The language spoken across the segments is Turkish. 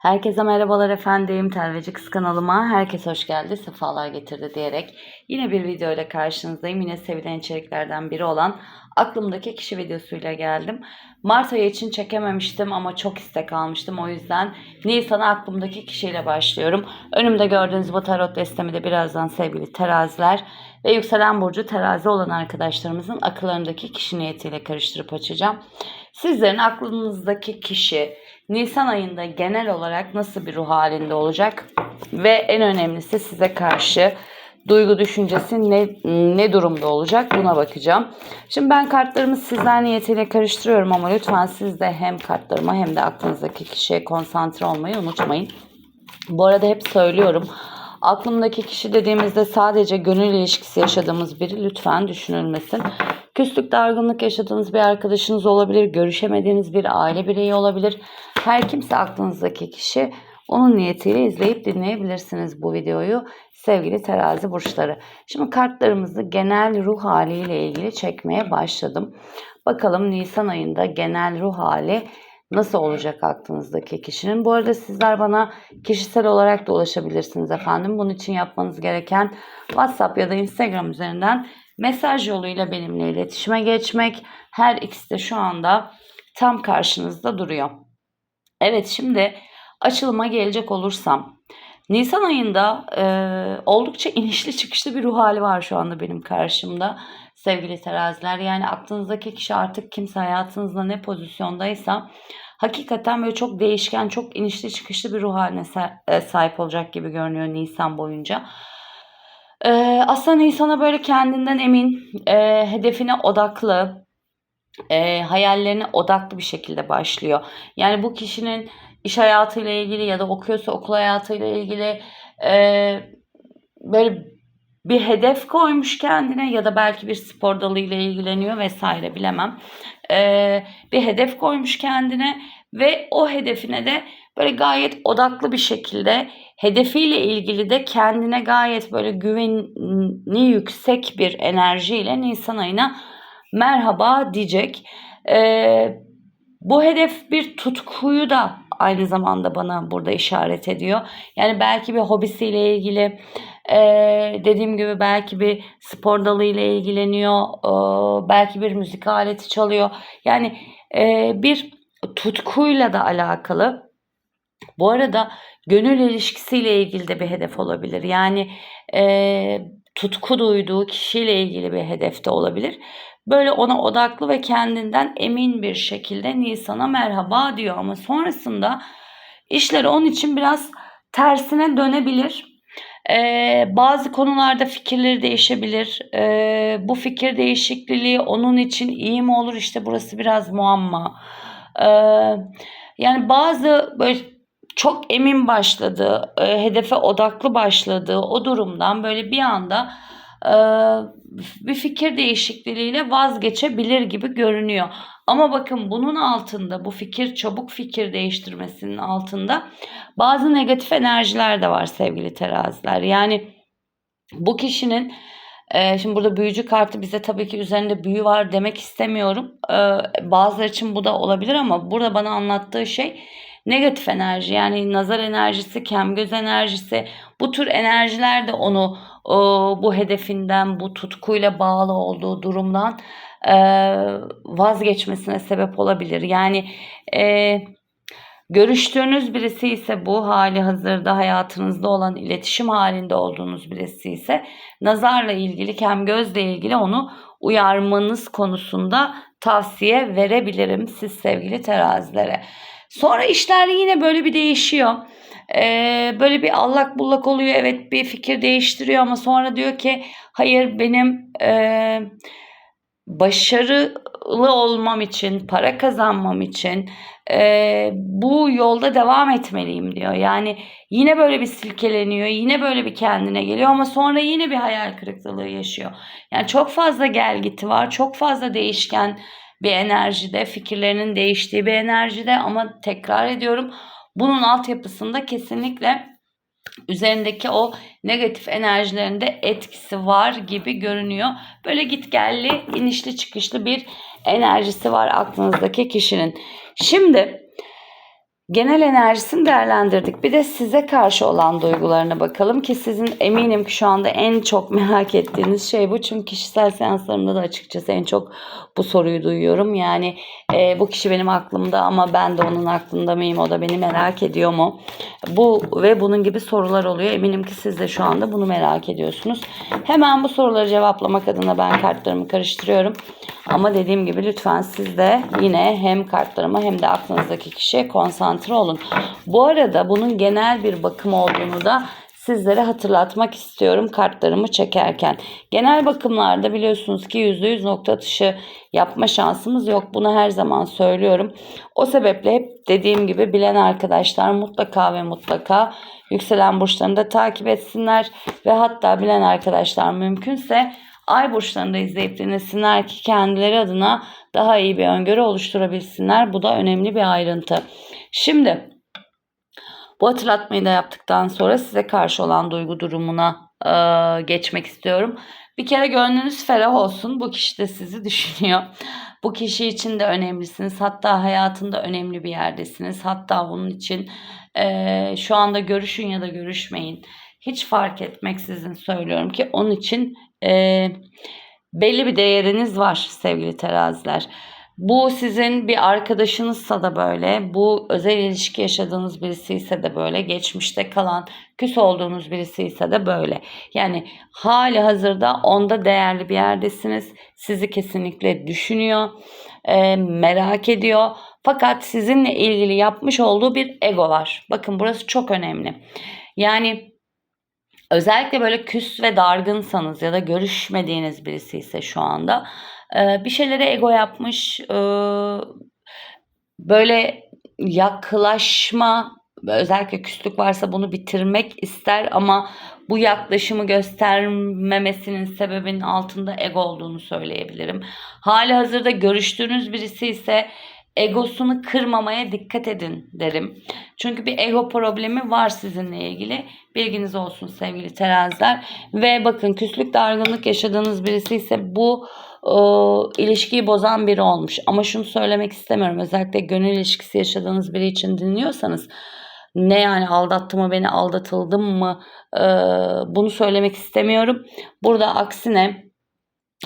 Herkese merhabalar efendim. Telveci Kız kanalıma herkes hoş geldi, sefalar getirdi diyerek yine bir video ile karşınızdayım. Yine sevilen içeriklerden biri olan aklımdaki kişi videosuyla geldim. Mart ayı için çekememiştim ama çok istek almıştım. O yüzden Nisan'a aklımdaki kişiyle başlıyorum. Önümde gördüğünüz bu tarot destemi de birazdan sevgili teraziler ve yükselen burcu terazi olan arkadaşlarımızın akıllarındaki kişi niyetiyle karıştırıp açacağım. Sizlerin aklınızdaki kişi Nisan ayında genel olarak nasıl bir ruh halinde olacak ve en önemlisi size karşı duygu düşüncesi ne, ne durumda olacak buna bakacağım. Şimdi ben kartlarımı sizler niyetiyle karıştırıyorum ama lütfen siz de hem kartlarıma hem de aklınızdaki kişiye konsantre olmayı unutmayın. Bu arada hep söylüyorum. Aklımdaki kişi dediğimizde sadece gönül ilişkisi yaşadığımız biri lütfen düşünülmesin. Küslük, dargınlık yaşadığınız bir arkadaşınız olabilir, görüşemediğiniz bir aile bireyi olabilir. Her kimse aklınızdaki kişi onun niyetiyle izleyip dinleyebilirsiniz bu videoyu sevgili terazi burçları. Şimdi kartlarımızı genel ruh haliyle ilgili çekmeye başladım. Bakalım Nisan ayında genel ruh hali nasıl olacak aklınızdaki kişinin. Bu arada sizler bana kişisel olarak da ulaşabilirsiniz efendim. Bunun için yapmanız gereken WhatsApp ya da Instagram üzerinden mesaj yoluyla benimle iletişime geçmek. Her ikisi de şu anda tam karşınızda duruyor. Evet şimdi açılıma gelecek olursam. Nisan ayında e, oldukça inişli çıkışlı bir ruh hali var şu anda benim karşımda sevgili teraziler. Yani aklınızdaki kişi artık kimse hayatınızda ne pozisyondaysa hakikaten böyle çok değişken, çok inişli çıkışlı bir ruh haline sa- sahip olacak gibi görünüyor Nisan boyunca. Ee, aslında Nisan'a böyle kendinden emin, e, hedefine odaklı, e, hayallerine odaklı bir şekilde başlıyor. Yani bu kişinin iş hayatıyla ilgili ya da okuyorsa okul hayatıyla ilgili e, böyle bir hedef koymuş kendine ya da belki bir spor dalıyla ilgileniyor vesaire bilemem. E, bir hedef koymuş kendine ve o hedefine de böyle gayet odaklı bir şekilde hedefiyle ilgili de kendine gayet böyle güveni yüksek bir enerjiyle Nisan ayına merhaba diyecek. Ee, bu hedef bir tutkuyu da aynı zamanda bana burada işaret ediyor. Yani belki bir hobisiyle ilgili e, dediğim gibi belki bir spor dalıyla ilgileniyor. E, belki bir müzik aleti çalıyor. Yani e, bir tutkuyla da alakalı. Bu arada gönül ilişkisiyle ilgili de bir hedef olabilir. Yani e, tutku duyduğu kişiyle ilgili bir hedef de olabilir. Böyle ona odaklı ve kendinden emin bir şekilde Nisan'a merhaba diyor. Ama sonrasında işler onun için biraz tersine dönebilir. Ee, bazı konularda fikirleri değişebilir. Ee, bu fikir değişikliği onun için iyi mi olur? İşte burası biraz muamma. Ee, yani bazı böyle çok emin başladığı, e, hedefe odaklı başladığı o durumdan böyle bir anda e, bir fikir değişikliğiyle vazgeçebilir gibi görünüyor. Ama bakın bunun altında bu fikir çabuk fikir değiştirmesinin altında bazı negatif enerjiler de var sevgili teraziler. Yani bu kişinin e, şimdi burada büyücü kartı bize tabii ki üzerinde büyü var demek istemiyorum. E, bazıları için bu da olabilir ama burada bana anlattığı şey negatif enerji yani nazar enerjisi, kemgöz enerjisi bu tür enerjiler de onu e, bu hedefinden, bu tutkuyla bağlı olduğu durumdan e, vazgeçmesine sebep olabilir. Yani e, görüştüğünüz birisi ise bu hali hazırda hayatınızda olan iletişim halinde olduğunuz birisi ise nazarla ilgili, kemgözle ilgili onu uyarmanız konusunda tavsiye verebilirim siz sevgili terazilere. Sonra işler yine böyle bir değişiyor. Ee, böyle bir allak bullak oluyor. Evet bir fikir değiştiriyor ama sonra diyor ki hayır benim e, başarılı olmam için, para kazanmam için e, bu yolda devam etmeliyim diyor. Yani yine böyle bir silkeleniyor, yine böyle bir kendine geliyor ama sonra yine bir hayal kırıklığı yaşıyor. Yani çok fazla gelgiti var, çok fazla değişken bir enerjide, fikirlerinin değiştiği bir enerjide ama tekrar ediyorum bunun altyapısında kesinlikle üzerindeki o negatif enerjilerinde etkisi var gibi görünüyor. Böyle git gelli, inişli çıkışlı bir enerjisi var aklınızdaki kişinin. Şimdi Genel enerjisini değerlendirdik. Bir de size karşı olan duygularına bakalım ki sizin eminim ki şu anda en çok merak ettiğiniz şey bu. Çünkü kişisel seanslarımda da açıkçası en çok bu soruyu duyuyorum. Yani e, bu kişi benim aklımda ama ben de onun aklında mıyım? O da beni merak ediyor mu? Bu ve bunun gibi sorular oluyor. Eminim ki siz de şu anda bunu merak ediyorsunuz. Hemen bu soruları cevaplamak adına ben kartlarımı karıştırıyorum. Ama dediğim gibi lütfen siz de yine hem kartlarıma hem de aklınızdaki kişiye konsantre olun. Bu arada bunun genel bir bakım olduğunu da sizlere hatırlatmak istiyorum kartlarımı çekerken. Genel bakımlarda biliyorsunuz ki %100 nokta atışı yapma şansımız yok. Bunu her zaman söylüyorum. O sebeple hep dediğim gibi bilen arkadaşlar mutlaka ve mutlaka yükselen burçlarını da takip etsinler ve hatta bilen arkadaşlar mümkünse ay burçlarını da izleyip dinlesinler ki kendileri adına daha iyi bir öngörü oluşturabilsinler. Bu da önemli bir ayrıntı. Şimdi bu hatırlatmayı da yaptıktan sonra size karşı olan duygu durumuna e, geçmek istiyorum. Bir kere gönlünüz ferah olsun. Bu kişi de sizi düşünüyor. Bu kişi için de önemlisiniz. Hatta hayatında önemli bir yerdesiniz. Hatta bunun için e, şu anda görüşün ya da görüşmeyin. Hiç fark etmeksizin söylüyorum ki onun için e, belli bir değeriniz var sevgili teraziler. Bu sizin bir arkadaşınızsa da böyle, bu özel ilişki yaşadığınız birisi ise de böyle, geçmişte kalan küs olduğunuz birisi ise de böyle. Yani hali hazırda onda değerli bir yerdesiniz. Sizi kesinlikle düşünüyor, e, merak ediyor. Fakat sizinle ilgili yapmış olduğu bir ego var. Bakın burası çok önemli. Yani özellikle böyle küs ve dargınsanız ya da görüşmediğiniz birisi ise şu anda ee, bir şeylere ego yapmış. Ee, böyle yaklaşma özellikle küslük varsa bunu bitirmek ister ama bu yaklaşımı göstermemesinin sebebinin altında ego olduğunu söyleyebilirim. Hali hazırda görüştüğünüz birisi ise egosunu kırmamaya dikkat edin derim. Çünkü bir ego problemi var sizinle ilgili. Bilginiz olsun sevgili teraziler. Ve bakın küslük dargınlık yaşadığınız birisi ise bu e, ilişkiyi bozan biri olmuş. Ama şunu söylemek istemiyorum. Özellikle gönül ilişkisi yaşadığınız biri için dinliyorsanız ne yani aldattı mı beni aldatıldım mı e, bunu söylemek istemiyorum. Burada aksine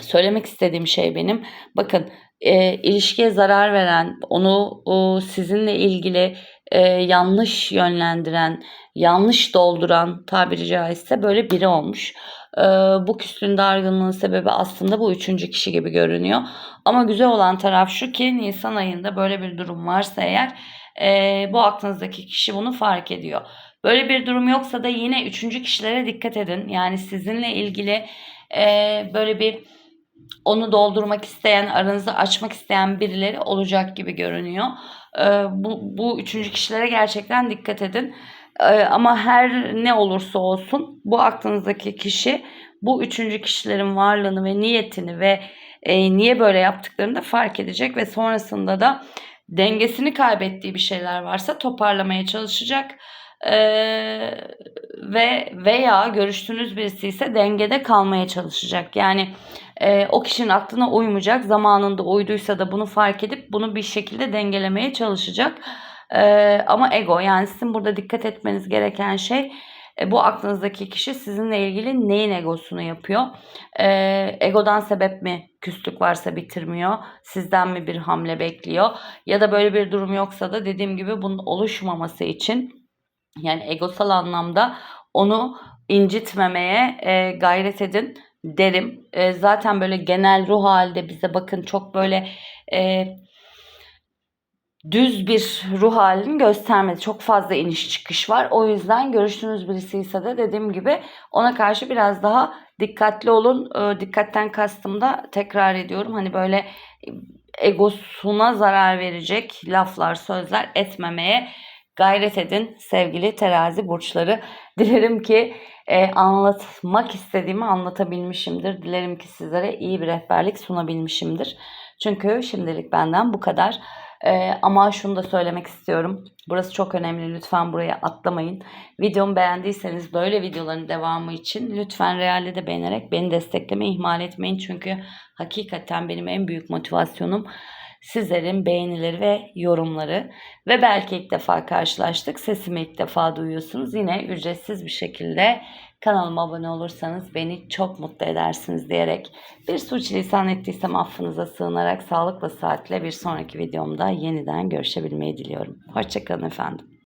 söylemek istediğim şey benim. Bakın e, ilişkiye zarar veren, onu o, sizinle ilgili e, yanlış yönlendiren, yanlış dolduran tabiri caizse böyle biri olmuş. E, bu küslüğün dargınlığın sebebi aslında bu üçüncü kişi gibi görünüyor. Ama güzel olan taraf şu ki Nisan ayında böyle bir durum varsa eğer e, bu aklınızdaki kişi bunu fark ediyor. Böyle bir durum yoksa da yine üçüncü kişilere dikkat edin. Yani sizinle ilgili e, böyle bir onu doldurmak isteyen, aranızı açmak isteyen birileri olacak gibi görünüyor. Ee, bu, bu üçüncü kişilere gerçekten dikkat edin. Ee, ama her ne olursa olsun bu aklınızdaki kişi bu üçüncü kişilerin varlığını ve niyetini ve e, niye böyle yaptıklarını da fark edecek ve sonrasında da dengesini kaybettiği bir şeyler varsa toparlamaya çalışacak. Ee, ve veya görüştüğünüz birisi ise dengede kalmaya çalışacak. Yani e, o kişinin aklına uymayacak. Zamanında uyduysa da bunu fark edip bunu bir şekilde dengelemeye çalışacak. E, ama ego yani sizin burada dikkat etmeniz gereken şey e, bu aklınızdaki kişi sizinle ilgili neyin egosunu yapıyor? E, egodan sebep mi küslük varsa bitirmiyor? Sizden mi bir hamle bekliyor? Ya da böyle bir durum yoksa da dediğim gibi bunun oluşmaması için yani egosal anlamda onu incitmemeye e, gayret edin derim. E, zaten böyle genel ruh halde bize bakın çok böyle e, düz bir ruh halini göstermedi. Çok fazla iniş çıkış var. O yüzden görüştüğünüz birisi ise de dediğim gibi ona karşı biraz daha dikkatli olun. E, dikkatten kastım da tekrar ediyorum. Hani böyle egosuna zarar verecek laflar, sözler etmemeye gayret edin sevgili terazi burçları. Dilerim ki e, anlatmak istediğimi anlatabilmişimdir. Dilerim ki sizlere iyi bir rehberlik sunabilmişimdir. Çünkü şimdilik benden bu kadar. E, ama şunu da söylemek istiyorum. Burası çok önemli. Lütfen buraya atlamayın. Videomu beğendiyseniz böyle videoların devamı için lütfen realde de beğenerek beni desteklemeyi ihmal etmeyin. Çünkü hakikaten benim en büyük motivasyonum sizlerin beğenileri ve yorumları ve belki ilk defa karşılaştık. Sesimi ilk defa duyuyorsunuz. Yine ücretsiz bir şekilde kanalıma abone olursanız beni çok mutlu edersiniz diyerek bir suçlisan ettiysem affınıza sığınarak sağlıkla saatle bir sonraki videomda yeniden görüşebilmeyi diliyorum. Hoşçakalın efendim.